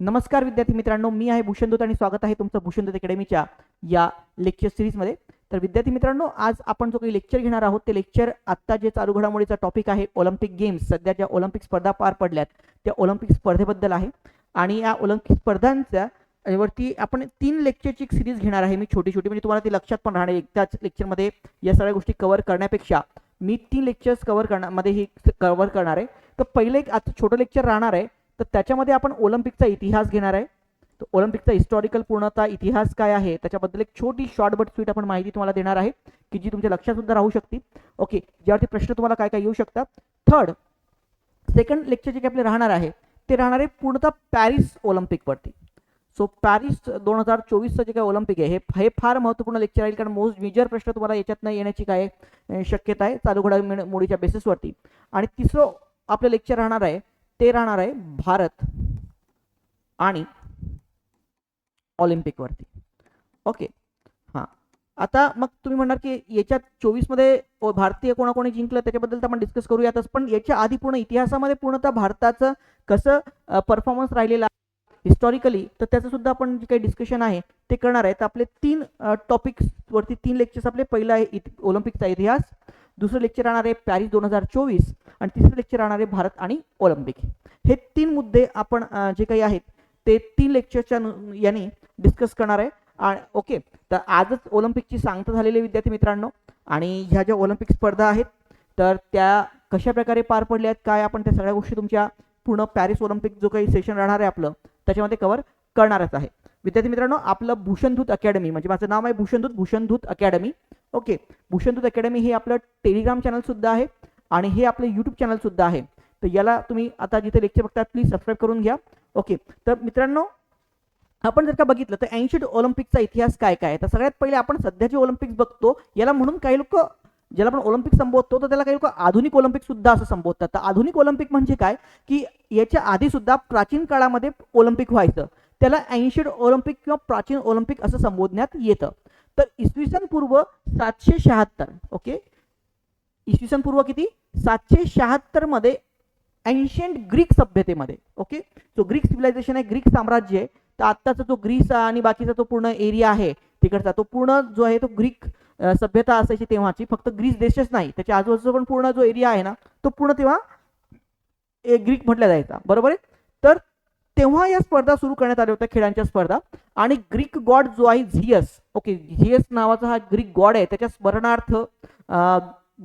नमस्कार विद्यार्थी मित्रांनो मी आहे भूषणदूत आणि स्वागत आहे तुमचं भूषणदूत अकॅडमीच्या या लेक्चर सिरीजमध्ये तर विद्यार्थी मित्रांनो आज आपण जो काही लेक्चर घेणार आहोत ते लेक्चर आत्ता जे चालू घडामोडीचा टॉपिक आहे ऑलिम्पिक गेम्स सध्या ज्या ऑलिम्पिक स्पर्धा पार पडल्यात त्या ऑलिम्पिक स्पर्धेबद्दल आहे. आणि या ऑलिम्पिक स्पर्धांच्या वरती आपण तीन लेक्चरची एक सिरीज घेणार आहे मी छोटी छोटी म्हणजे तुम्हाला ती लक्षात पण राहणार एकदाच लेक्चरमध्ये या सगळ्या गोष्टी कव्हर करण्यापेक्षा मी तीन लेक्चर्स कव्हर करण्यामध्ये ही कव्हर करणार आहे. तर पहिलं एक आता छोटं लेक्चर राहणार आहे. तर त्याच्यामध्ये आपण ऑलिम्पिकचा इतिहास घेणार आहे. तर ऑलिम्पिकचा हिस्टॉरिकल पूर्णतः इतिहास काय आहे? त्याच्याबद्दल एक छोटी शॉर्ट बट स्वीट आपण माहिती तुम्हाला देणार आहे की जी तुमच्या लक्षात सुद्धा राहू शकते. ओके ज्यावरती प्रश्न तुम्हाला काय काय येऊ शकतात थर्ड सेकंड लेक्चर जे काही आपले राहणार आहे ते राहणार आहे पूर्णतः पॅरिस ऑलिम्पिकवरती सो पॅरिस दोन हजार चोवीसचं जे काही ऑलिम्पिक आहे हे हे फार महत्त्वपूर्ण लेक्चर आहे कारण मोस्ट मेजर प्रश्न तुम्हाला याच्यातनं येण्याची काय शक्यता आहे चालू घडामोडीच्या बेसिसवरती आणि तिसरं आपलं लेक्चर राहणार आहे ते राहणार आहे भारत आणि ऑलिम्पिकवरती ओके. हां. आता मग तुम्ही म्हणणार की याच्यात चोवीसमध्ये भारतीय कोणाकोणी जिंकलं त्याच्याबद्दल तर आपण डिस्कस करूयातच पण याच्या आधी पूर्ण इतिहासामध्ये पूर्णतः भारताचं कसं परफॉर्मन्स राहिलेला आहे हिस्टॉरिकली तर त्याचं सुद्धा आपण जे काही डिस्कशन आहे ते करणार आहे. तर आपले तीन टॉपिक्सवरती तीन लेक्चर्स आपले. पहिलं आहे इति ऑलिम्पिकचा इतिहास. दुसरं लेक्चर राहणार आहे पॅरिस दोन हजार चोवीस आणि तिसरं लेक्चर राहणार आहे भारत आणि ऑलिम्पिक. हे तीन मुद्दे आपण जे काही आहेत ते तीन लेक्चरच्या याने डिस्कस करणार आहे. आणि ओके तर आजच ऑलिम्पिकची सांगता झालेले विद्यार्थी मित्रांनो. आणि ह्या ज्या ऑलिम्पिक स्पर्धा आहेत तर त्या कशा प्रकारे पार पडल्या आहेत काय आपण त्या सगळ्या गोष्टी तुमच्या पूर्ण पॅरिस ऑलिम्पिक जो काही सेशन राहणार आहे आपलं त्याच्यामध्ये कव्हर करणारच आहे. विद्यार्थी मित्रांनो आपलं भूषणधूत अकॅडमी म्हणजे माझं नाव आहे Bhushandhoot Bhushandhoot academy. Okay. Bhushandhoot academy हे आपलं टेलिग्राम चॅनल सुद्धा आहे आणि हे आपलं यूट्यूब चॅनल सुद्धा आहे. तर याला तुम्ही आता जिथे लेक्चर बघता प्लीज सबस्क्राईब करून घ्या. ओके. तर मित्रांनो आपण जर का बघितलं तर ऐंशी ऑलिम्पिकचा इतिहास काय काय तर सगळ्यात पहिले आपण सध्याचे ऑलिम्पिक्स बघतो याला म्हणून काही लोक ज्याला आपण ऑलिम्पिक संबोधतो तर त्याला काही लोक आधुनिक ऑलिम्पिक सुद्धा असं संबोधतात. तर आधुनिक ऑलिम्पिक म्हणजे काय? की याच्या आधी सुद्धा प्राचीन काळामध्ये ऑलिम्पिक व्हायचं. त्याला ऐंशी ऑलिम्पिक किंवा प्राचीन ऑलिम्पिक असं संबोधण्यात येतं. तर इसवी सन पूर्व सातशे शहात्तर ओके? इसवी सन पूर्व किती? सातशे शहात्तरमध्ये एन्शियंट ग्रीक सभ्यतेमध्ये ओके? जो ग्रीक सिव्हिलायझेशन आहे ग्रीक साम्राज्य आहे तर आत्ताचा जो ग्रीस आणि बाकीचा तो पूर्ण एरिया आहे तिकडचा तो पूर्ण जो आहे तो ग्रीक सभ्यता असायची तेव्हाची फक्त ग्रीस देशच नाही त्याच्या आजूबाजूचा पण पूर्ण जो एरिया आहे ना तो पूर्ण तेव्हा ए, ग्रीक म्हटला जायचा बरोबर आहे? तर तेव्हा या स्पर्धा सुरू करण्यात आल्या होत्या खेळांच्या स्पर्धा आणि ग्रीक गॉड जो आहे झियस ओके झियस नावाचा हा ग्रीक गॉड आहे त्याच्या स्मरणार्थ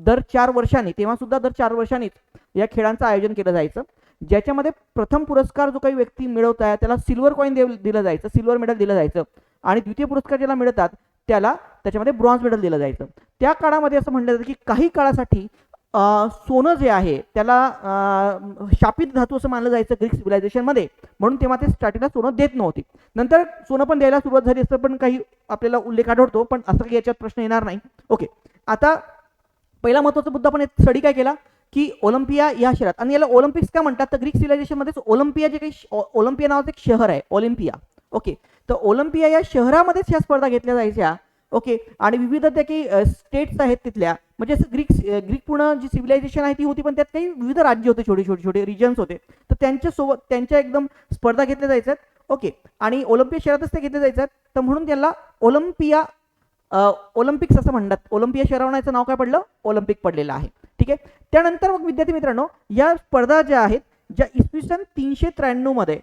दर चार वर्षांनी तेव्हा सुद्धा दर चार वर्षांनीच या खेळांचं आयोजन केलं जायचं. ज्याच्यामध्ये प्रथम पुरस्कार जो काही व्यक्ती मिळवत आहे त्याला सिल्वर कॉईन दिलं जायचं सिल्वर मेडल दिलं जायचं. आणि द्वितीय पुरस्कार ज्याला मिळतात त्याला त्याच्यामध्ये ब्रॉन्झ मेडल दिलं जायचं. त्या काळामध्ये असं म्हटलं जातं की काही काळासाठी सोनं जे आहे त्याला शापित धातू असं मानलं जायचं ग्रीक सिव्हिलायझेशनमध्ये म्हणून तेव्हा ते स्टार्टिंगला सोनं देत नव्हती. नंतर सोनं पण द्यायला सुरुवात झाली असं पण काही आपल्याला उल्लेख आढळतो पण असं काही याच्यात प्रश्न येणार नाही. ओके. आता पहिला महत्त्वाचा मुद्दा आपण स्टडी काय केला? की ओलंपिया या शहरात आणि याला ओलंपिक्स का म्हणतात? तर ग्रीक सिव्हिलायझेशनमध्येच ओलंपिया जे काही श- नावाचं एक शहर आहे ऑलिम्पिया. ओके. तर ओलंपिया या शहरामध्येच ह्या स्पर्धा घेतल्या जायच्या. ओके. आणि विविध त्या काही स्टेट्स आहेत तिथल्या. म्हणजे असं ग्रीक ग्रीक पूर्ण जी सिव्हिलायझेशन आहे ती होती पण त्यात काही विविध राज्य होते छोटे छोटे छोटे रिजन्स होते. तर त्यांच्यासोबत त्यांच्या एकदम स्पर्धा घेतल्या जायच्यात ओके आणि ओलंपिया शहरातच ते घेतले जायच्यात तर म्हणून त्याला ओलंपिया अ, ऑलिम्पिक्स असं म्हणतात. ऑलिम्पिया शहरावण्याचं नाव काय पडलं? ऑलिम्पिक पडलेलं आहे. ठीक आहे? त्यानंतर मग विद्यार्थी मित्रांनो या स्पर्धा ज्या आहेत ज्या इसवी सन तीनशे त्र्याण्णवमध्ये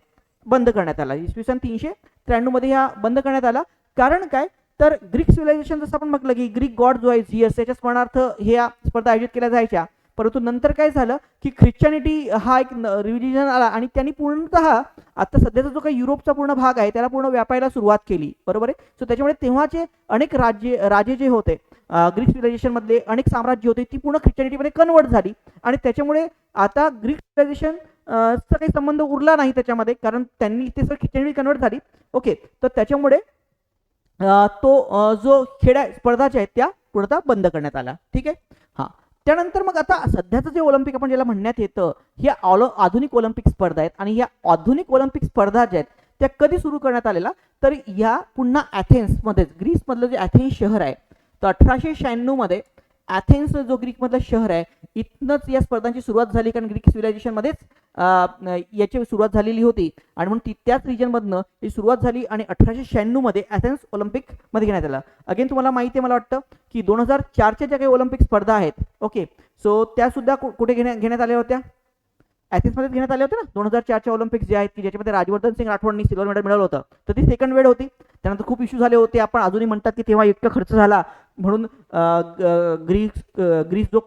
बंद करण्यात आला इसवी सन तीनशे त्र्याण्णवमध्ये ह्या बंद करण्यात आला कारण काय? तर ग्रीक सिव्हिलायझेशन जसं आपण म्हटलं की ग्रीक गॉड जो आहे झियस याच्या स्मरणार्थ ह्या स्पर्धा आयोजित केल्या जायच्या. परंतु नंतर काय झालं की ख्रिश्चनिटी हा एक रिलिजन आला आणि त्यांनी पूर्णतः आता सध्याचा जो काही युरोपचा पूर्ण भाग आहे त्याला पूर्ण व्यापायला सुरुवात केली. बरोबर आहे? सो त्याच्यामुळे तेव्हाचे अनेक राज्य राजे जे होते ग्रीक सिव्हिलायझेशनमधले अनेक साम्राज्य होते ती पूर्ण ख्रिश्चॅनिटीमध्ये कन्वर्ट झाली. आणि त्याच्यामुळे आता ग्रीक सिव्हिलायझेशन चा काही संबंध उरला नाही त्याच्यामध्ये कारण त्यांनी ते सर ख्रिश्चॅनिटी कन्वर्ट झाली. ओके तर त्याच्यामुळे तो जो खेळ स्पर्धा ज्या आहेत त्या पूर्णतः बंद करण्यात आला. ठीक आहे? हां. त्यानंतर मग आता सध्याचं जे ऑलिम्पिक आपण ज्याला म्हणण्यात येतं ह्या ऑलो आधुनिक ऑलिम्पिक स्पर्धा आहेत आणि ह्या आधुनिक ऑलिम्पिक स्पर्धा ज्या आहेत त्या कधी सुरू करण्यात आलेला तर ह्या पुन्हा ॲथेन्समध्येच ग्रीसमधलं जे ॲथेन्स शहर आहे तर अठराशे शहाण्णवमध्ये ॲथेन्स जो ग्रीकमधलं शहर आहे इथनंच या स्पर्धांची सुरुवात झाली कारण ग्रीक सिव्हिलायझेशनमध्येच याची सुरुवात झालेली होती. आणि म्हणून ती त्याच रिजनमधनं ही सुरुवात झाली आणि अठराशे शहाण्णवमध्ये ॲथेन्स ऑलिम्पिकमध्ये घेण्यात आलं. अगेन तुम्हाला माहिती आहे मला वाटतं की दोन हजार चारच्या ज्या काही ऑलिम्पिक स्पर्धा आहेत ओके सो त्यासुद्धा कु- कुठे घेण्या घेण्यात आल्या होत्या? ॲथेन्समध्येच घेण्यात आले होते ना? दोन हजार चारच्या ऑलिम्पिक्स जे आहेत की ज्याच्यामध्ये राजवर्धन सिंग राठोडनी सिल्वर मेडल मिळवलं होतं. तर ती सेकंड वेळ होती. त्यानंतर खूप इश्यू झाले होते. आपण अजूनही म्हणतात की तेव्हा इतका खर्च झाला. म्हणून ग- ग्रीस ग्रीस जो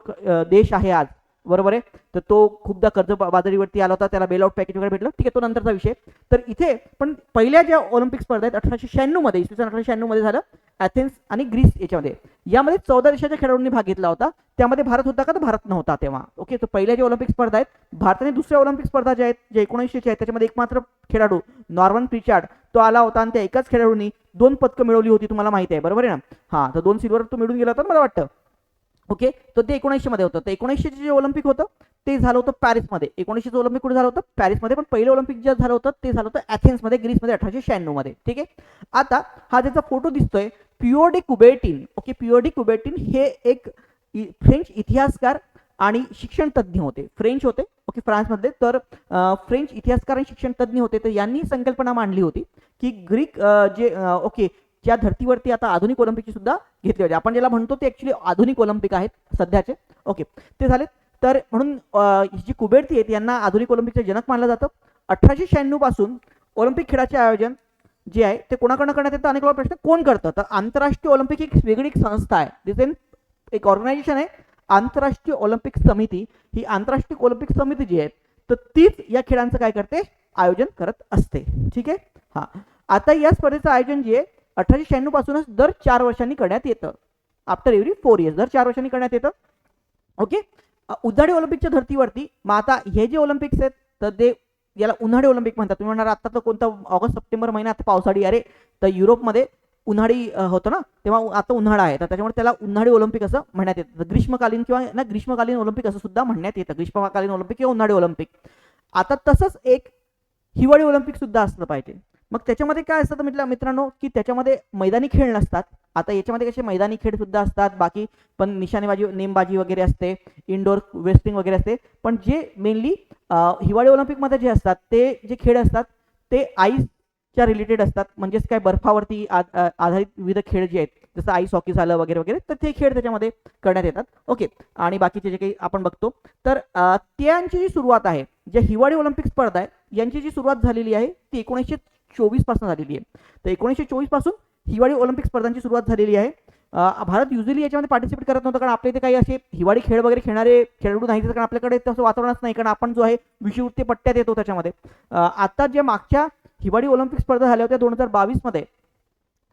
देश आहे आज बरोबर आहे? तर तो खूपदा कर्ज बाजारीवरती आला होता त्याला बेल आउट पॅकेज वगैरे भेटलं. ठीक आहे तो नंतरचा विषय. तर इथे पण पहिल्या ज्या ऑलिम्पिक स्पर्धा आहेत अठराशे शहाण्णवमध्ये इसवी सन अठराशे शहाण्णवमध्ये झालं अथेन्स आणि ग्रीस याच्यामध्ये. यामध्ये चौदा देशाच्या खेळाडूंनी भाग घेतला होता. त्यामध्ये भारत होता का? तर भारत नव्हता तेव्हा. ओके तर पहिल्या ज्या ऑलिम्पिक स्पर्धा आहेत भारताने दुसऱ्या ऑलिम्पिक स्पर्धा ज्या आहेत ज्या एकोणीसशेच्या आहेत त्याच्यामध्ये एकमात्र खेळाडू नॉर्मन प्रिचार्ड तो आला होता आणि त्या एकाच खेळाडूंनी दोन पदकं मिळवली होती तुम्हाला माहिती आहे. बरोबर आहे ना? हां तर दोन सिल्वर तो मिळून गेला होता मला वाटतं. ओके? तर ते एकोणीसशे मध्ये होतं. तर एकोणीसशेचे जे ऑलिम्पिक होतं ते झालं होतं पॅरिसमध्ये. एकोणीसशेचं ऑलिम्पिक कुठे झालं होतं? पॅरिसमध्ये. पण पहिलं ऑलिम्पिक जे झालं होतं ते झालं होतं ॲथेन्समध्ये ग्रीसमध्ये अठराशे शहाण्णवमध्ये. ठीक आहे? आता हा ज्याचा फोटो दिसतोय पिओडी कुबेटिन. ओके? पिओडी कुबेटिन हे एक फ्रेंच इतिहासकार आणि शिक्षण तज्ज्ञ होते. फ्रेंच होते. ओके? फ्रान्समध्ये तर फ्रेंच इतिहासकार आणि शिक्षण तज्ज्ञ होते. तर यांनी संकल्पना मांडली होती की ग्रीक जे ओके ज्या धर्तीवरती आता आधुनिक ऑलिम्पिकची सुद्धा घेतली होती. आपण ज्याला म्हणतो ते ऍक्च्युली आधुनिक ऑलिम्पिक आहेत सध्याचे. ओके ते झाले तर म्हणून जी कुबेरती आहेत यांना आधुनिक ऑलिम्पिकचे जनक मानलं जातं. अठराशे शहाण्णवपासून ऑलिम्पिक खेळाचे आयोजन जे आहे ते कोणाकडनं करण्यात येतं? अनेक वेळा प्रश्न कोण करतं? तर आंतरराष्ट्रीय ऑलिम्पिक एक वेगळी एक संस्था आहे. दिस एक ऑर्गनायझेशन आहे. आंतरराष्ट्रीय ऑलिम्पिक समिती. ही आंतरराष्ट्रीय ऑलिम्पिक समिती जी आहे तर तीच या खेळांचं काय करते? आयोजन करत असते. ठीक आहे? हां. आता या स्पर्धेचं आयोजन जे आहे अठराशे शहाण्णव पासूनच दर चार वर्षांनी करण्यात येतं. आफ्टर एव्हरी फोर इयर्स दर चार वर्षांनी करण्यात येतं. ओके अ, ऑलिम्पिकच्या धर्तीवरती मग आता हे जे ऑलिम्पिक्स आहेत तर ते याला उन्हाळी ऑलिम्पिक म्हणतात. तुम्ही म्हणणार आता तर कोणता ऑगस्ट सप्टेंबर महिना आता पावसाळी. अरे तर युरोपमध्ये उन्हाळी होतं ना तेव्हा आता उन्हाळा आहे. तर त्याच्यामुळे त्याला उन्हाळी ऑलिम्पिक असं म्हणण्यात येतं. ग्रीष्मकालीन किंवा ना ग्रीष्मकालीन ऑलिम्पिक असं सुद्धा म्हणण्यात येतं. ग्रीष्मकालीन ऑलिम्पिक किंवा उन्हाळी ऑलिम्पिक. आता तसंच एक हिवाळी ऑलिम्पिक सुद्धा असलं पाहिजे. मग त्याच्यामध्ये काय असतं तर म्हटलं मित्रांनो की त्याच्यामध्ये मैदानी खेळ नसतात. आता याच्यामध्ये कसे मैदानी खेळ सुद्धा असतात. बाकी पण निशाणेबाजी नेमबाजी वगैरे असते. इनडोर वेस्टिंग वगैरे असते. पण जे मेनली हिवाळी ऑलिम्पिकमध्ये जे असतात ते जे खेळ असतात ते आईसच्या रिलेटेड असतात. म्हणजेच काय बर्फावरती आ- आधारित विविध खेळ जे आहेत जसं आईस हॉकी झालं वगैरे वगैरे तर ते खेळ त्याच्यामध्ये करण्यात येतात. ओके आणि बाकीचे जे काही आपण बघतो तर त्यांची जी सुरुवात आहे ज्या हिवाळी ऑलिम्पिक स्पर्धा आहे यांची जी सुरुवात झालेली आहे ती एकोणीसशे चोवीसपासून झालेली आहे. तर एकोणीसशे चोवीसपासून हिवाळी ऑलिम्पिक स्पर्धांची सुरुवात झालेली आहे. भारत युजली याच्यामध्ये पार्टिसिपेट करत नव्हतं कारण आपल्या इथे काही असे हिवाळी खेळ वगैरे खेळणारे खेळाडू नाहीत कारण आपल्याकडे तसं वातावरणच नाही. कारण आपण जो आहे विषुवृत्ती पट्ट्यात येतो त्याच्यामध्ये. आता ज्या मागच्या हिवाळी ऑलिम्पिक स्पर्धा झाल्या होत्या दोन हजार बावीसमध्ये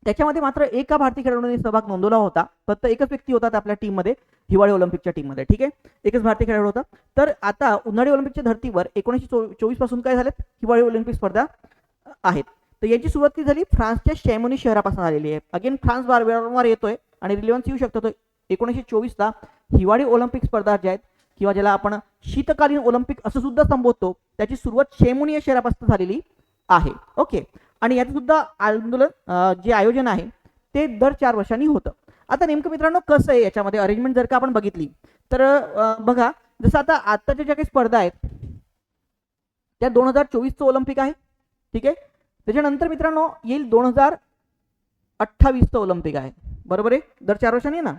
त्याच्यामध्ये मात्र एका भारतीय खेळाडूने सहभाग नोंदवला होता. फक्त एकच व्यक्ती होता आपल्या टीममध्ये हिवाळी ऑलिम्पिकच्या टीममध्ये ठीक आहे? एकच भारतीय खेळाडू होता. तर आता उन्हाळी ऑलिम्पिकच्या धर्तीवर एकोणीसशे चो चोवीसपासून काय झालेत? हिवाळी ऑलिम्पिक स्पर्धा आहेत. तर याची सुरुवात ती झाली? फ्रान्सच्या शॅमोनी शहरापासून आलेली आहे. अगेन फ्रान्स वार वारंवार येतोय आणि रिलेव्हन्स येऊ शकतो. तो एकोणीसशे चोवीसला हिवाळी ऑलिम्पिक स्पर्धा ज्या आहेत किंवा ज्याला आपण शीतकालीन ऑलिम्पिक असं सुद्धा संबोधतो त्याची सुरुवात शेमोनी या शहरापासून झालेली आहे. ओके आणि याचं सुद्धा आंदोलन जे आयोजन आहे ते दर चार वर्षांनी होतं. आता नेमकं मित्रांनो कसं आहे याच्यामध्ये? अरेंजमेंट जर का आपण बघितली तर बघा जसं आता आत्ताच्या ज्या काही स्पर्धा आहेत त्या दोन हजार चोवीसचं ऑलिम्पिक आहे ठीक आहे? त्याच्यानंतर मित्रांनो येईल दोन हजार अठ्ठावीसचं ऑलिम्पिक आहे. बरोबर आहे? दर चार वर्षांनी ना?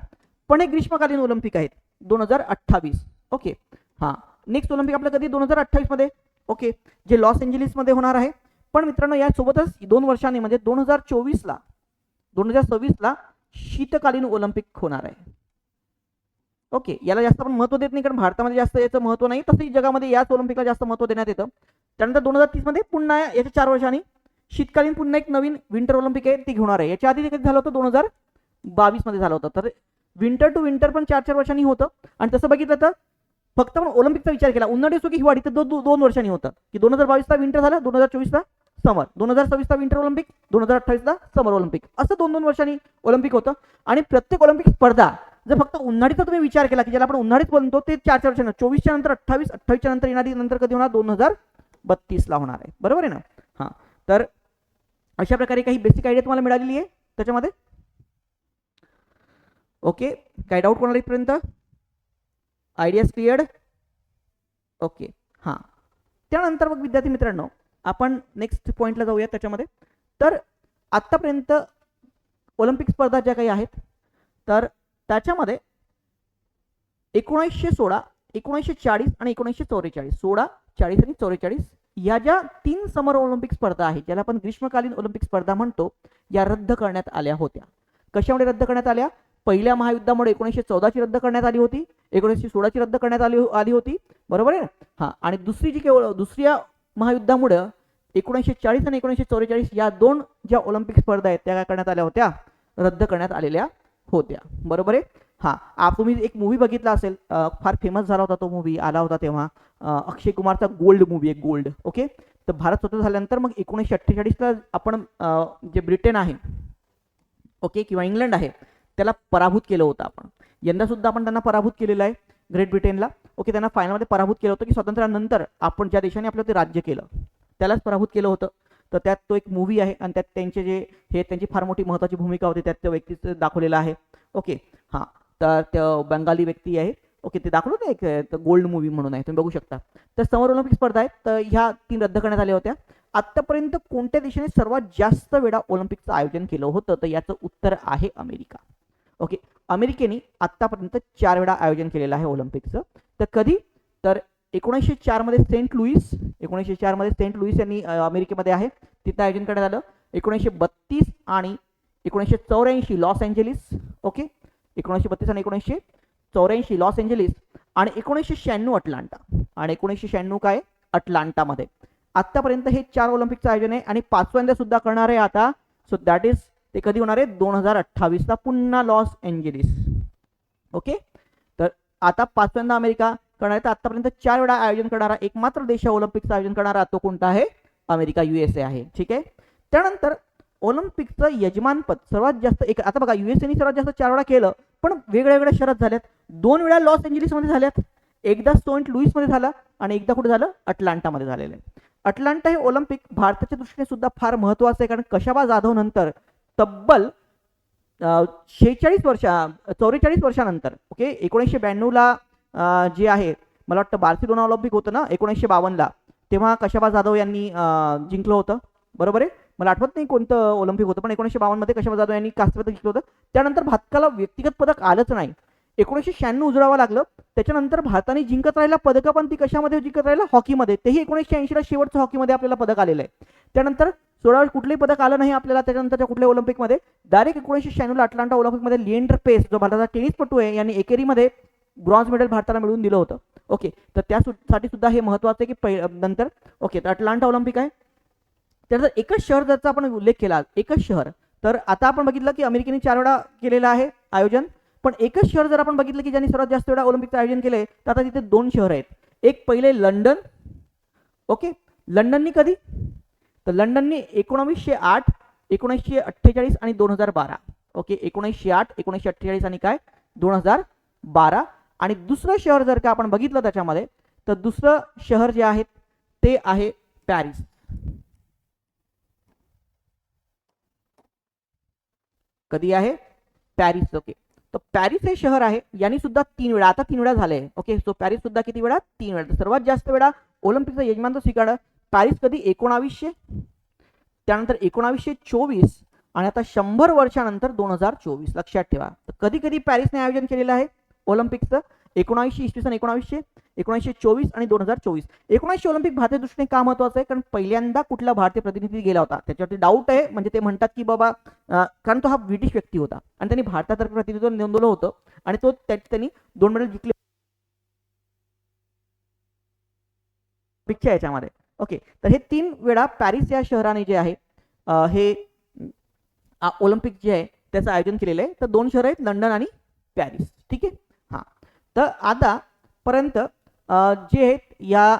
पण हे ग्रीष्मकालीन ऑलिम्पिक आहेत. दोन हजार अठ्ठावीस. ओके. हां. नेक्स्ट ऑलिम्पिक आपलं कधी? दोन हजार अठ्ठावीसमध्ये. ओके. जे लॉस एंजलिसमध्ये होणार आहे. पण मित्रांनो यासोबतच दोन वर्षांनी म्हणजे दोन हजार चोवीसला दोन हजार सव्वीसला शीतकालीन ऑलिम्पिक होणार आहे. ओके. याला जास्त आपण महत्त्व देत नाही कारण भारतामध्ये जास्त याचं महत्त्व नाही. तसंही जगामध्ये याच ऑलिम्पिकला जास्त महत्त्व देण्यात येतं. त्यानंतर दोन हजार तीसमध्ये पुन्हा याच्या चार वर्षांनी शीतकालीन पुन्हा एक नवीन विंटर ऑलिम्पिक आहे ती घेणार आहे. याच्या आधी ते कधी झालं होतं? दोन हजार बावीसमध्ये झालं होतं. तर विंटर टू विंटर पण चार चार वर्षांनी होतं. आणि तसं बघितलं तर फक्त आपण ऑलिम्पिकचा विचार केला. उन्हाळी असो की हिवाळी तर दो, दो, दोन वर्षांनी होतं. की दोन हजार बावीसला विंटर झालं दोन हजार चोवीसला समर दोन हजार सव्वीसचा विंटर ऑलिम्पिक दोन हजार अठ्ठावीसचा समर ऑलिम्पिक असं दोन दोन वर्षांनी ऑलिम्पिक होतं. आणि प्रत्येक ऑलिम्पिक स्पर्धा जर फक्त उन्हाळीचा तुम्ही विचार केला की ज्याला आपण उन्हाळीत बोलतो ते चार चार वर्षांना. चोवीसच्या नंतर अठ्ठावीस अठ्ठावीसच्या नंतर येणारी नंतर कधी होणार? दोन हजार बत्तीसला होणार आहे. बरोबर आहे ना? हां. तर अशा प्रकारे काही बेसिक आयडिया तुम्हाला मिळालेली आहे त्याच्यामध्ये? ओके काय डाऊट कोणाला इथपर्यंत? आयडियाज क्लिअर्ड ओके हां. त्यानंतर मग विद्यार्थी मित्रांनो आपण नेक्स्ट पॉईंटला जाऊया त्याच्यामध्ये. तर आत्तापर्यंत ऑलिम्पिक स्पर्धा ज्या काही आहेत तर त्याच्यामध्ये एकोणीसशे सोळा एकोणीसशे चाळीस आणि एकोणीसशे चौवेचाळीस. सोळा चाळीस आणि चौवेचाळीस. या ज्या तीन समर ऑलिम्पिक स्पर्धा आहेत ज्याला आपण ग्रीष्मकालीन ऑलिम्पिक स्पर्धा म्हणतो या रद्द करण्यात आल्या होत्या. कशामुळे रद्द करण्यात आल्या? पहिल्या महायुद्धामुळे एकोणीसशे चौदाची रद्द करण्यात आली होती एकोणीसशे सोळाची रद्द करण्यात आली हो-, आली होती. बरोबर आहे ना? हां आणि दुसरी जी केवळ दुसऱ्या महायुद्धामुळं एकोणीसशे चाळीस आणि एकोणीसशे चौवेचाळीस या दोन ज्या ऑलिम्पिक स्पर्धा आहेत त्या काय करण्यात आल्या होत्या? रद्द करण्यात आलेल्या होत्या. बरोबर आहे? हां तुम्ही एक मूवी बघितला असेल फार फेमस झाला होता तो मूवी आला होता तेव्हा. अक्षय कुमारचा गोल्ड मूवी आहे गोल्ड ओके? तर भारत स्वतंत्र झाल्यानंतर मग एकोणीसशे अठ्ठेचाळीसला आपण जे ब्रिटन आहे ओके किंवा इंग्लंड आहे त्याला पराभूत केलं होतं आपण. यंदा सुद्धा आपण त्यांना पराभूत केलेलं आहे ग्रेट ब्रिटनला. ओके त्यांना फायनलमध्ये पराभूत केलं होतं की स्वातंत्र्यानंतर आपण ज्या देशाने आपलं ते राज्य केलं त्यालाच पराभूत केलं होतं. तर त्यात तो एक मूवी आहे आणि त्यात त्यांचे जे हे त्यांची फार मोठी महत्त्वाची भूमिका होती त्यात त्या व्यक्तीचं दाखवलेलं आहे. ओके हां तर त्या बंगाली व्यक्ती आहे. ओके ते दाखवलं ना एक गोल्ड मूवी म्हणून आहे तुम्ही बघू शकता. तर समर ऑलिम्पिक स्पर्धा आहेत तर ह्या तीन रद्द करण्यात आल्या होत्या. आत्तापर्यंत कोणत्या देशाने सर्वात जास्त वेळा ऑलिम्पिकचं आयोजन केलं होतं? तर याचं उत्तर आहे अमेरिका. ओके अमेरिकेने आत्तापर्यंत चार वेळा आयोजन केलेलं आहे ऑलिम्पिकचं तर कधी? तर एकोणीसशे चारमध्ये सेंट लुईस एकोणीसशे चारमध्ये सेंट लुईस यांनी अमेरिकेमध्ये आहे. तिथं आयोजन करण्यात आलं. एकोणीसशे बत्तीस आणि एकोणीसशे चौऱ्याऐंशी लॉस एंजेलिस ओके? एकोणीसशे बत्तीस आणि एकोणीसशे चौऱ्याऐंशी लॉस एंजेलिस आणि एकोणीसशे शहाण्णव अटलांटा. आणि एकोणीसशे शहाण्णव काय? अटलांटामध्ये. आत्तापर्यंत हे चार ऑलिम्पिकचं आयोजन आहे आणि पाचव्यांदा सुद्धा करणार आहे आता. सो दॅट इज ते कधी होणार आहे? दोन हजार अठ्ठावीसला पुन्हा लॉस एंजेलिस. ओके तर आता पाचव्यांदा अमेरिका करणार आहे. तर आतापर्यंत चार वेळा आयोजन करणारा एकमात्र देश ऑलिम्पिकचं आयोजन करणारा तो कोणता आहे? अमेरिका युएसए आहे. ठीक आहे? त्यानंतर ऑलिम्पिकचं यजमानपद सर्वात जास्त एक आता बघा युएसएने सर्वात जास्त चार वेळा केलं पण वेगळ्या वेगळ्या शहरात झाल्यात. दोन वेळा लॉस एंजलिसमध्ये झाल्यात. एकदा सेंट लुईसमध्ये झाला आणि एकदा कुठे झालं? अटलांटामध्ये झालेलं आहे. अटलांटा हे ऑलिम्पिक भारताच्या दृष्टीने सुद्धा फार महत्त्वाचं आहे कारण कशाबा जाधव नंतर तब्बल शेहेचाळीस वर्षा चौवेचाळीस वर्षानंतर ओके एकोणीसशे ब्याण्णवला जे आहे मला वाटतं बार्सिलोना ऑलिम्पिक होतं ना एकोणीसशे बावन्नला तेव्हा कशाबा जाधव यांनी जिंकलं होतं. बरोबर आहे? मला आठवत नाही कोणतं ऑलिम्पिक होतं पण एकोणीसशे बावन्नमध्ये कशाबा जाधव यांनी कांस्य पदक जिंकलं होतं. त्यानंतर भारताला व्यक्तिगत पदक आलंच नाही. एकोणीसशे शहाण्णव उजळावं लागलं. त्याच्यानंतर भारताने जिंकत राहिला पदकं पण ती कशामध्ये जिंकत राहिला? हॉकीमध्ये. तेही एकोणीसशे ऐंशीला शेवटचं हॉकीमध्ये आपल्याला पदक आलेलं आहे. त्यानंतर सोळा कुठलंही पदक आलं नाही आपल्याला त्याच्यानंतरच्या कुठल्या ऑलिम्पिकमध्ये. डायरेक्ट एकोणीसशे शहाण्णवला अटलांटा ऑलिम्पिकमध्ये लिएंडर पेस जो भारताचा टेनिसपटू आहे यांनी एकेरीमध्ये ब्रॉन्झ मेडल भारताला मिळवून दिलं होतं. ओके तर त्यासाठी सुद्धा हे महत्त्वाचं आहे की पै नंतर ओके तर अटलांटा ऑलिम्पिक आहे. त्यानंतर एकच शहर जरचा आपण उल्लेख केला एकच शहर तर आता आपण बघितलं की अमेरिकेने चार वेळा केलेलं आहे आयोजन. पण एकच शहर जर आपण बघितलं की ज्यांनी सर्वात जास्त वेळा ऑलिम्पिकचं आयोजन केलंय तर आता तिथे दोन शहर आहेत. एक पहिले लंडन ओके? लंडननी कधी? तर लंडननी एकोणावीसशे आठ एकोणीसशे अठ्ठेचाळीस आणि दोन हजार बारा ओके? एकोणीसशे आठ एकोणीसशे अठ्ठेचाळीस आणि काय? दोन हजार बारा. आणि दुसरं शहर जर का आपण बघितलं त्याच्यामध्ये तर दुसरं शहर जे आहे ते आहे पॅरिस. कधी आहे? Paris okay. तर पॅरिस हे शहर आहे. यांनी सुद्धा तीन वेळा आता तीन वेळा झाले ओके. सो पॅरिस सुद्धा किती वेळा? तीन वेळा. तर सर्वात जास्त वेळा ऑलिम्पिकचं यजमान तो स्वीकारलं पॅरिस कधी? एकोणावीसशे त्यानंतर एकोणावीसशे चोवीस आणि आता शंभर वर्षानंतर दोन हजार चोवीस. लक्षात ठेवा. तर कधी कधी पॅरिसने आयोजन केलेलं आहे ऑलिम्पिकचं? एकोणावीसशे इसवी सन एकोणावीसशे. एकोणीसशे चोवीस आणि दोन हजार चोवीस. एकोणीसशे ऑलिम्पिक भारतीय दृष्टीने का महत्वाचं आहे? कारण पहिल्यांदा कुठला भारतीय प्रतिनिधी गेला होता. त्याच्यावरती डाऊट आहे. म्हणजे ते म्हणतात की बाबा कारण तो हा ब्रिटिश व्यक्ती होता. आणि त्यांनी भारतातर्फे प्रतिनिधित्व नोंदवलं होतं. आणि तो त्यांनी दोन मेडल जिंकले. याच्यामध्ये. ओके तर हे तीन वेळा पॅरिस या शहराने जे आहे हे ऑलिम्पिक जे आहे त्याचं आयोजन केलेलं आहे. तर दोन शहर आहेत लंडन आणि पॅरिस. ठीक आहे? हां. तर आतापर्यंत जे आहेत या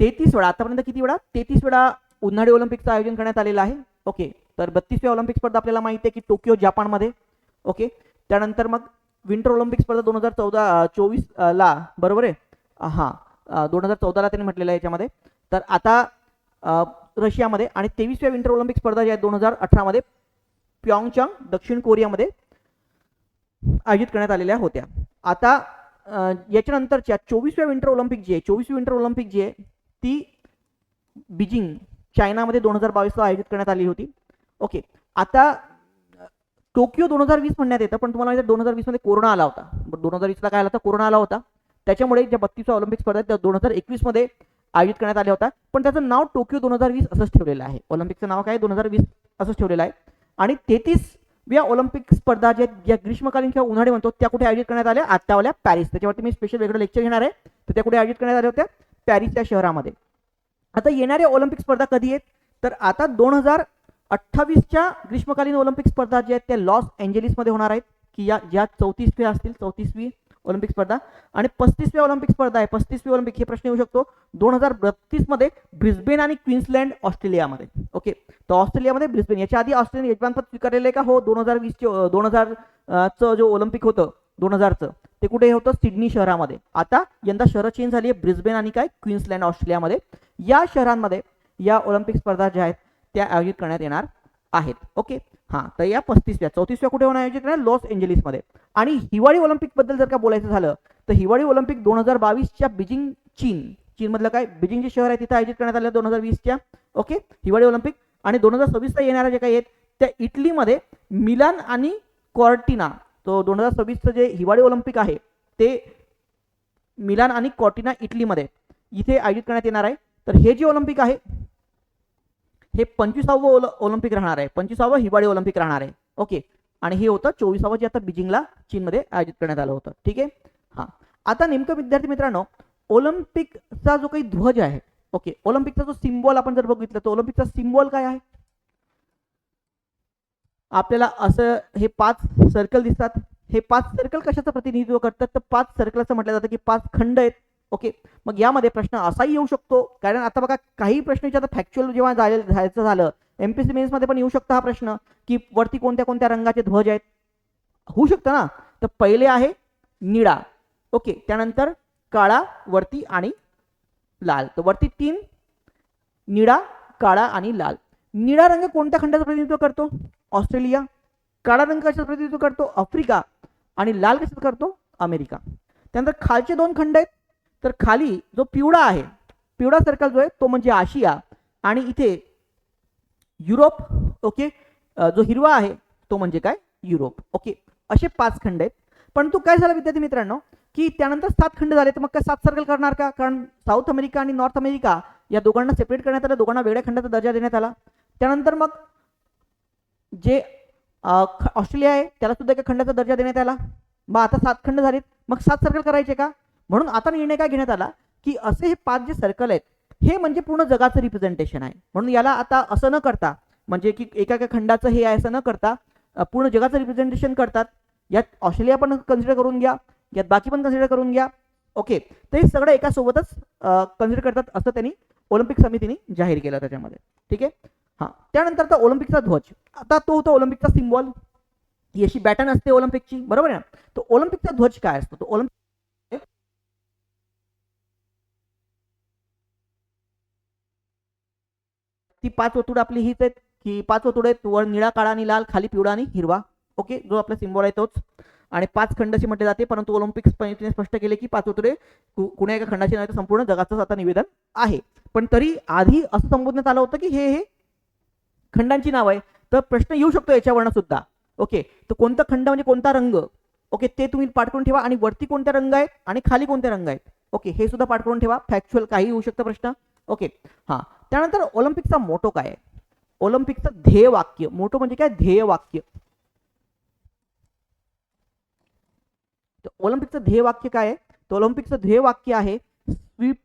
तेहतीस वेळा आतापर्यंत किती वेळा? तेहतीस वेळा उन्हाळी ऑलिम्पिकचं आयोजन करण्यात आलेलं आहे. ओके तर बत्तीसव्या ऑलिम्पिक स्पर्धा आपल्याला माहिती आहे की टोकियो जापानमध्ये. ओके त्यानंतर मग विंटर ऑलिम्पिक स्पर्धा दोन हजार चौदा चोवीस ला बरोबर आहे? हां दोन हजार चौदाला त्यांनी म्हटलेलं आहे याच्यामध्ये. तर आता रशियामध्ये आणि तेवीसव्या विंटर ऑलिम्पिक स्पर्धा ज्या आहेत दोन हजार अठरामध्ये प्योंगचांग दक्षिण कोरियामध्ये आयोजित करण्यात आलेल्या होत्या. आता याच्यानंतरच्या चोवीसव्या विंटर ऑलिम्पिक जी आहे चोवीसवी विंटर ऑलिम्पिक जी आहे ती बीजिंग चायनामध्ये दोन हजार बावीसला आयोजित करण्यात आली होती. ओके आता टोकियो दोन हजार वीस म्हणण्यात येतं पण तुम्हाला माहिती दोन हजार वीसमध्ये कोरोना आला होता. दोन हजार वीसला काय आला होता? कोरोना आला होता. त्याच्यामुळे ज्या बत्तीसव्या ऑलिम्पिक स्पर्धा त्या दोन हजार एकवीसमध्ये आयोजित करण्यात आल्या होत्या. पण त्याचं नाव टोकियो दोन हजार वीस असंच ठेवलेलं आहे. ऑलिम्पिकचं नाव काय? दोन हजार वीस असंच ठेवलेलं आहे. आणि तेहतीस या ऑलिम्पिक स्पर्धा ज्या ज्या ग्रीष्मकालीन किंवा उन्हाळी म्हणतो त्या कुठे आयोजित करण्यात आल्या? आत्तावाल्या पॅरिस. त्याच्यावरती मी स्पेशल वेगळं लेक्चर घेणार आहे. तर त्या कुठे आयोजित करण्यात आल्या होत्या? पॅरिस या शहरामध्ये. आता येणाऱ्या ऑलिम्पिक स्पर्धा कधी आहेत? तर आता दोन हजार अठ्ठावीसच्या ग्रीष्मकालीन ऑलिम्पिक स्पर्धा ज्या आहेत त्या लॉस एंजेलिसमध्ये होणार आहेत. की या ज्या चौतीसव्या असतील चौतीसवी ऑलिम्पिक स्पर्धा आणि पस्तीसव्या ऑलिम्पिक स्पर्धा आहे. पस्तीसवी ऑलिम्पिक हे प्रश्न येऊ शकतो. दोन हजार बत्तीसमध्ये ब्रिस्बेन आणि क्वीन्सलँड ऑस्ट्रेलियामध्ये. ओके? तर ऑस्ट्रेलियामध्ये ब्रिस्बेन. याच्या आधी ऑस्ट्रेलियन यजमानपद स्वीकारलेलं आहे का? हो दोन हजार वीसचे दोन हजारचं जो ऑलिम्पिक होतं दोन हजारचं ते कुठे होतं? सिडनी शहरामध्ये. आता यंदा शहरं चेंज झाली आहे ब्रिस्बेन आणि काय? क्वीन्सलँड ऑस्ट्रेलियामध्ये. या शहरांमध्ये या ऑलिम्पिक स्पर्धा ज्या आहेत त्या आयोजित करण्यात येणार आहेत. ओके? हां तर या पस्तीसव्या चौतीसव्या कुठे होणार आयोजित करणार लॉस एंजेलिसमध्ये. आणि हिवाळी ऑलिम्पिकबद्दल जर का बोलायचं झालं तर हिवाळी ऑलिम्पिक दोन हजार बावीसच्या बीजिंग चीन चीनमधलं काय? बीजिंग जे शहर आहे तिथं आयोजित करण्यात आलं दोन हजार वीसच्या. ओके? हिवाळी ऑलिम्पिक आणि दोन हजार सव्वीसला येणाऱ्या जे काही आहेत त्या इटलीमध्ये मिलान आणि कॉर्टिना तो दोन हजार सव्वीसचं जे हिवाळी ऑलिम्पिक आहे ते मिलान आणि कॉर्टिना इटलीमध्ये इथे आयोजित करण्यात येणार आहे. तर हे जे ऑलिम्पिक आहे हे पंचवीसावं ओल ऑलिम्पिक राहणार आहे. पंचवीसावं हिवाळी ऑलिम्पिक राहणार आहे. ओके. आणि हे होतं चोवीसावं जे आता बीजिंगला चीनमध्ये आयोजित करण्यात आलं होतं. ठीक आहे? हां. आता नेमकं विद्यार्थी मित्रांनो ऑलिम्पिकचा जो काही ध्वज आहे ओके ऑलिम्पिकचा जो सिम्बॉल आपण जर बघितलं तर ऑलिम्पिकचा सिम्बॉल काय आहे? आपल्याला असं हे पाच सर्कल दिसतात. हे पाच सर्कल कशाचं प्रतिनिधित्व करतात? तर पाच सर्कल असं म्हटलं जातं की पाच खंड आहेत. ओके मग यामध्ये प्रश्न असाही येऊ शकतो. कारण आता बघा काही प्रश्न विचारतात फॅक्च्युअल जेव्हा जायचं झालं एमपीसी पी मेन्समध्ये पण येऊ शकतं हा प्रश्न की वरती कोणत्या कोणत्या रंगाचे ध्वज आहेत? होऊ शकतं ना? तर पहिले आहे निळा. ओके त्यानंतर काळा वरती आणि लाल. तर वरती तीन निळा काळा आणि लाल. निळा रंग कोणत्या खंडाचं प्रतिनिधित्व करतो? ऑस्ट्रेलिया. काळा रंग कशाचं प्रतिनिधित्व करतो? आफ्रिका. आणि लाल कशाचं करतो? अमेरिका. त्यानंतर खालचे दोन खंड आहेत. तर खाली जो पिवळा आहे पिवळा सर्कल जो आहे तो म्हणजे आशिया. आणि इथे युरोप ओके? जो हिरवा आहे तो म्हणजे काय? Europe okay? असे पाच खंड आहेत. परंतु काय झालं विद्यार्थी मित्रांनो? की त्यानंतर सात खंड झाले तर मग काय सात सर्कल करणार का? कारण साऊथ अमेरिका आणि नॉर्थ अमेरिका या दोघांना सेपरेट करण्यात आलं दोघांना वेगळ्या खंडाचा दर्जा देण्यात आला. त्यानंतर मग जे ऑस्ट्रेलिया आहे त्याला सुद्धा एका खंडाचा दर्जा देण्यात आला. मग आता सात खंड झालेत. मग सात सर्कल करायचे का? म्हणून आता निर्णय काय घेण्यात आला? की असे हे पाच जे सर्कल आहेत हे म्हणजे पूर्ण जगाचं रिप्रेझेंटेशन आहे. म्हणून याला आता असं न करता म्हणजे की एका एका खंडाचं हे आहे असं न करता पूर्ण जगाचं रिप्रेझेंटेशन करतात. यात ऑस्ट्रेलिया पण कन्सिडर करून घ्या यात बाकी पण कन्सिडर करून घ्या. ओके तर हे सगळं एका सोबतच कन्सिडर करतात असं त्यांनी ऑलिम्पिक समितीने जाहीर केलं त्याच्यामध्ये. ठीक आहे? हां. त्यानंतर आता ऑलिम्पिकचा ध्वज. आता तो होता ऑलिम्पिकचा सिम्बॉल ही अशी बॅटन असते ऑलिम्पिकची बरोबर आहे ना? तो ऑलिम्पिकचा ध्वज काय असतो? तो ऑलिम्पिक ती पाच वतुड आपली हीच आहेत. की पाच वतुड आहेत. वर निळा काळा आणि लाल खाली पिवळा आणि हिरवा. ओके? जो आपला सिम्बॉल आहे तोच. आणि पाच खंड असे म्हटले जाते. परंतु ऑलिम्पिक्स समितीने स्पष्ट केले की पाच वतुडे कुण्या एका खंडाचे नाही तर संपूर्ण जगाचंच आता निवेदन आहे. पण तरी आधी असं संबोधण्यात आलं होतं की हे हे खंडांची नाव आहे तर प्रश्न येऊ शकतो याच्यावरनं सुद्धा. ओके? तर कोणता खंड म्हणजे कोणता रंग? ओके? ते तुम्ही पाठ करून ठेवा. आणि वरती कोणत्या रंग आहेत? आणि खाली कोणते रंग आहेत? ओके? हे सुद्धा पाठ करून ठेवा. फॅक्च्युअल काही होऊ शकतं प्रश्न. ओके? हां. त्यानंतर ऑलिम्पिकचा मोटो काय? आहे ऑलिम्पिकचं ध्येय वाक्य. मोटो म्हणजे काय? ध्येय वाक्य. ऑलिम्पिकचं ध्येय वाक्य काय? आहे तर ऑलिम्पिकचं ध्येय वाक्य आहे स्वीप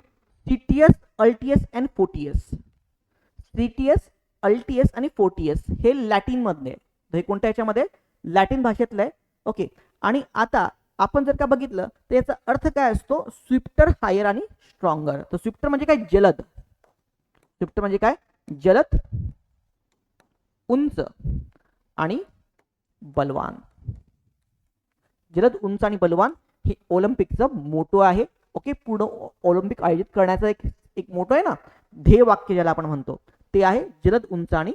सीटीएस अल्टीएस अँड फोर्टीएस सीटीएस अल्टीएस आणि फोर्टीएस हे लॅटिनमधले. आहे हे कोणत्या याच्यामध्ये लॅटिन भाषेतलं आहे. ओके. आणि आता आपण जर का बघितलं तर याचा अर्थ काय असतो? स्विफ्टर हायर आणि स्ट्रॉंगर. तर स्विफ्टर म्हणजे काय? जलद. स्विफ्टर म्हणजे काय? जलद उंच आणि बलवान. जलद उंच आणि बलवान हे ऑलिम्पिकचं मोटो आहे. ओके पूर्ण ऑलिम्पिक आयोजित करण्याचा एक एक मोठं आहे ना? ध्येय वाक्य ज्याला आपण म्हणतो. ते आहे जलद उंच आणि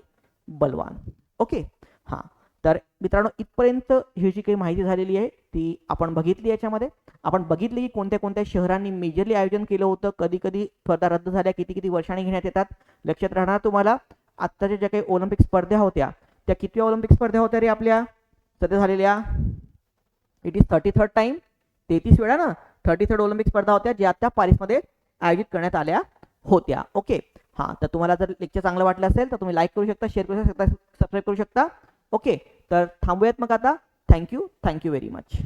बलवान. ओके? हां. तर मित्रांनो इथपर्यंत ही जी काही माहिती झालेली आहे ती आपण बघितली याच्यामध्ये. आपण बघितली की कोणत्या कोणत्या शहरांनी मेजरली आयोजन केलं होतं. कधी कधी स्पर्धा रद्द झाल्या किती किती वर्षांनी घेण्यात येतात. लक्षात राहणार तुम्हाला आत्ताच्या ज्या काही ऑलिम्पिक स्पर्धा होत्या त्या कितव्या ऑलिम्पिक स्पर्धा होत्या रे आपल्या? सध्या झालेल्या it is thirty third time तेहतीस वेळा ना थर्टी थर्ड ऑलिम्पिक स्पर्धा होत्या ज्या आता पॅरिसमध्ये आयोजित करण्यात आल्या होत्या. ओके हां तर तुम्हाला जर लेक्चर चांगलं वाटलं असेल तर तुम्ही लाईक करू शकता शेअर करू शकता सबस्क्राईब करू शकता. ओके तर थांबूयात मग आता. Thank you thank you very much